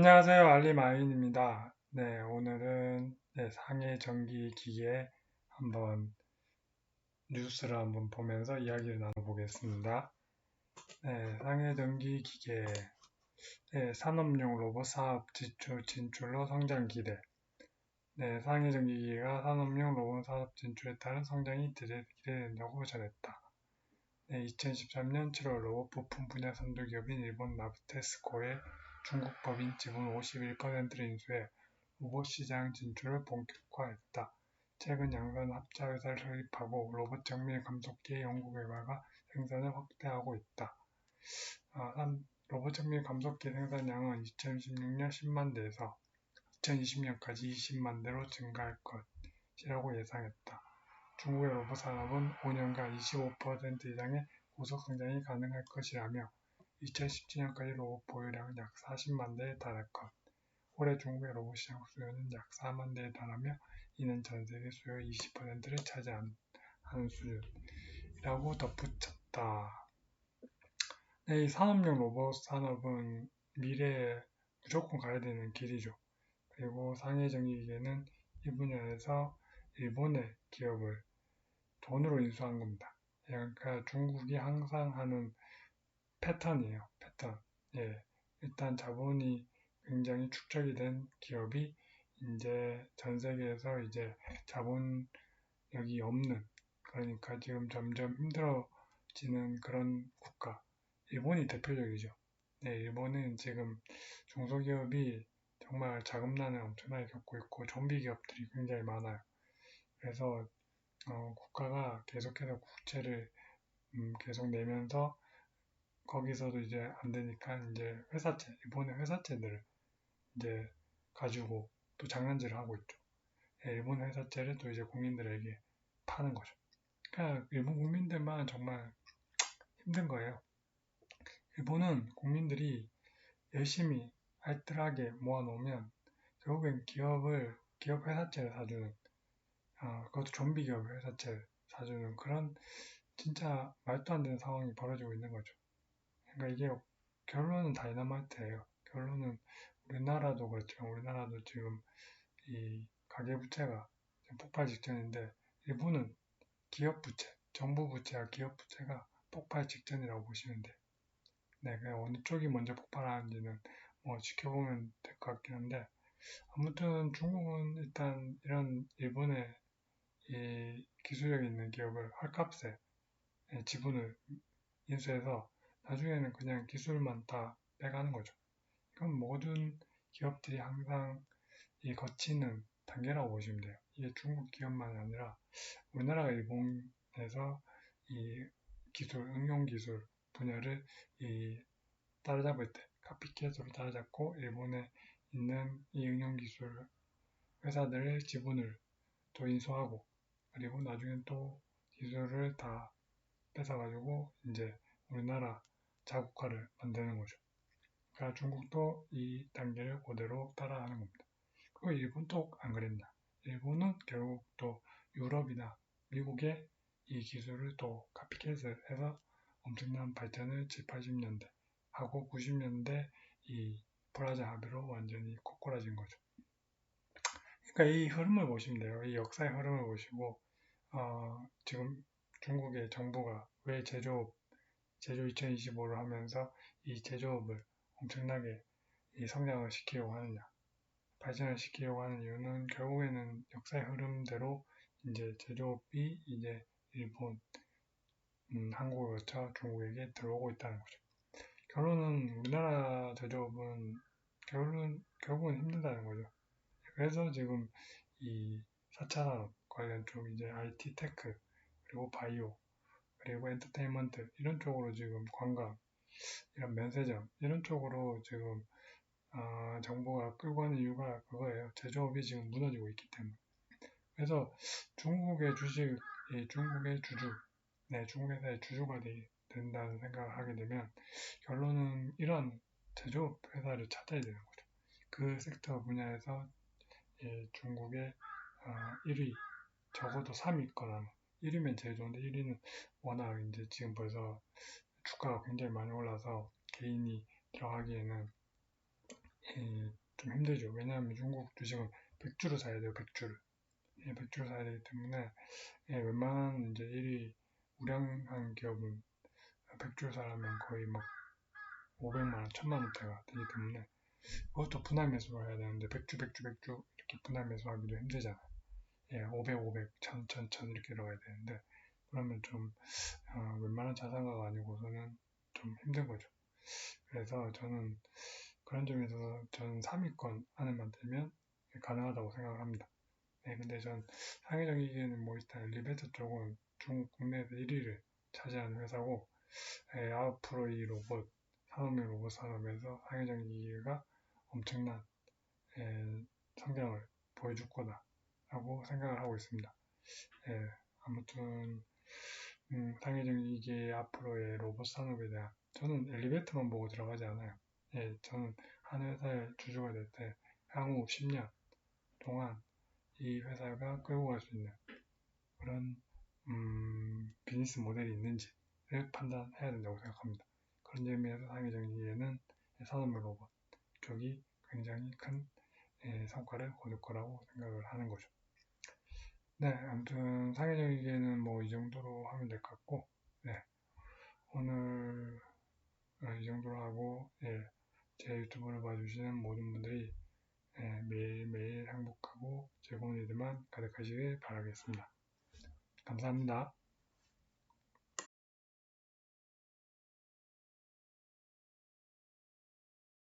안녕하세요. 알림 아인입니다. 네, 오늘은 네, 상해 전기 기계 한번 뉴스를 한번 보면서 이야기를 나눠보겠습니다. 네, 상해 전기 기계 네, 산업용 로봇 사업 지출 진출로 성장 기대. 네, 상해 전기 기계가 산업용 로봇 사업 진출에 따른 성장이 기대된다고 전했다. 네, 2013년 7월 로봇 부품 분야 선도기업인 일본 나브테스코의 중국 법인 지분 51%를 인수해 로봇 시장 진출을 본격화했다. 최근 양산 합자 회사를 설립하고 로봇 정밀 감속기의 연구 개발과 생산을 확대하고 있다. 아, 로봇 정밀 감속기 생산량은 2016년 10만 대에서 2020년까지 20만 대로 증가할 것이라고 예상했다. 중국의 로봇 산업은 5년간 25% 이상의 고속 성장이 가능할 것이라며 2017년까지 로봇 보유량은 약 40만 대에 달할 것. 올해 중국의 로봇 시장 수요는 약 4만 대에 달하며 이는 전 세계 수요의 20%를 차지하는 수준이라고 덧붙였다. 네, 이 산업용 로봇 산업은 미래에 무조건 가야 되는 길이죠. 그리고 상해 전기기계는 이 분야에서 일본의 기업을 돈으로 인수한 겁니다. 그러니까 중국이 항상 하는 패턴이에요. 패턴. 예. 일단 자본이 굉장히 축적이 된 기업이 이제 전 세계에서 이제 자본력이 없는 그러니까 지금 점점 힘들어지는 그런 국가. 일본이 대표적이죠. 네, 일본은 지금 중소기업이 정말 자금난을 엄청나게 겪고 있고 좀비 기업들이 굉장히 많아요. 그래서 어, 국가가 계속해서 국채를 음, 계속 내면서 거기서도 이제 안 되니까 이제 회사채, 일본의 회사채들을 이제 가지고 또 장난질을 하고 있죠. 예, 일본 회사채를 또 이제 국민들에게 파는 거죠. 그러니까 일본 국민들만 정말 힘든 거예요. 일본은 국민들이 열심히 알뜰하게 모아놓으면 결국엔 기업을 기업 회사채를 사주는 어, 그것도 좀비 기업 회사채를 사주는 그런 진짜 말도 안 되는 상황이 벌어지고 있는 거죠. 그러니까 이게 결론은 다이너마이트예요. 결론은 우리나라도 그렇지만 우리나라도 지금 이 가계부채가 폭발 직전인데 일부는 기업 부채, 정부 부채와 기업 부채가 폭발 직전이라고 보시면 돼요. 네, 그냥 어느 쪽이 먼저 폭발하는지는 뭐 지켜보면 될 것 같긴 한데 아무튼 중국은 일단 이런 일본의 이 기술력 있는 기업을 헐값에 지분을 인수해서 나중에는 그냥 기술만 다 빼가는 거죠. 이건 모든 기업들이 항상 이 거치는 단계라고 보시면 돼요. 이게 중국 기업만이 아니라 우리나라가 일본에서 이 기술, 응용 기술 분야를 이 따라잡을 때 카피캣으로 따라잡고 일본에 있는 이 응용 기술 회사들의 지분을 또 인수하고 그리고 나중엔 또 기술을 다 뺏어가지고 이제 우리나라 자국화를 만드는 거죠. 그러니까 중국도 이 단계를 그대로 따라하는 겁니다. 그리고 일본도 안 그랬나. 일본은 결국 또 유럽이나 미국의 이 기술을 또 카피캣을 해서 엄청난 발전을 7, 80년대 하고 90년대 이 브라자 합의로 완전히 코코라진 거죠. 그러니까 이 흐름을 보시면 돼요. 이 역사의 흐름을 보시고 어, 지금 중국의 정부가 왜 제조업 제조 2025를 하면서 이 제조업을 엄청나게 이 성장을 시키려고 하느냐, 발전을 시키려고 하는 이유는 결국에는 역사의 흐름대로 이제 제조업이 이제 일본, 음, 한국을 거쳐 중국에게 들어오고 있다는 거죠. 결론은 우리나라 제조업은 결론, 결국은 힘들다는 거죠. 그래서 지금 이 4차 산업 관련 쪽 이제 IT 테크 그리고 바이오 그리고 엔터테인먼트 이런 쪽으로 지금 관광 이런 면세점 이런 쪽으로 지금 어, 정부가 끌고 가는 이유가 그거예요. 제조업이 지금 무너지고 있기 때문에. 그래서 중국의 주식, 중국의 주주, 네, 중국 회사의 주주가 되, 된다는 생각을 하게 되면 결론은 이런 제조업 회사를 찾아야 되는 거죠. 그 섹터 분야에서 예, 중국의 어, 1위, 적어도 3위거나 1위면 제일 좋은데 1위는 워낙 이제 지금 벌써 주가가 굉장히 많이 올라서 개인이 들어가기에는 예, 좀 힘들죠. 왜냐하면 중국 주식은 100주를 사야 돼요, 100주를. 예, 100주를 사야 되기 때문에 예, 웬만한 이제 1위 우량한 기업은 100주를 사려면 거의 막 500만원, 1000만원대가 되기 때문에 그것도 분할 매수를 해야 되는데 100주, 100주, 100주 이렇게 분할 매수하기도 힘들잖아요. 예, 500, 500, 1000, 1000, 1000 이렇게 들어가야 되는데 그러면 좀 어, 웬만한 자산가가 아니고서는 좀 힘든 거죠. 그래서 저는 그런 점에서 저는 3위권 안에만 들면 가능하다고 생각을 합니다. 네, 근데 전 상해적이기에는 뭐 일단 엘리베이터 쪽은 중국 국내에서 1위를 차지하는 회사고 예, 앞으로 이 로봇 산업의 로봇 산업에서 상해적인 이익가 엄청난 예, 성장을 보여줄 거다 라고 생각을 하고 있습니다. 예, 아무튼 음, 상해적인 이익의 앞으로의 로봇 산업에 대한 저는 엘리베이터만 보고 들어가지 않아요. 예, 저는 한 회사의 주주가 될 때 향후 10년 동안 이 회사가 끌고 갈 수 있는 그런 음, 비즈니스 모델이 있는지를 판단해야 된다고 생각합니다. 그런 점에서 상해정리에는 산업물 로봇 쪽이 굉장히 큰 예, 성과를 거둘 거라고 생각을 하는 거죠. 네, 아무튼 상해정리에는 뭐 이 정도로 하면 될 것 같고, 네, 오늘 어, 이 정도로 하고, 예, 제 유튜브를 봐주시는 모든 분들이 예, 매일매일 행복하고 즐거운 일들만 가득하시길 바라겠습니다. 감사합니다.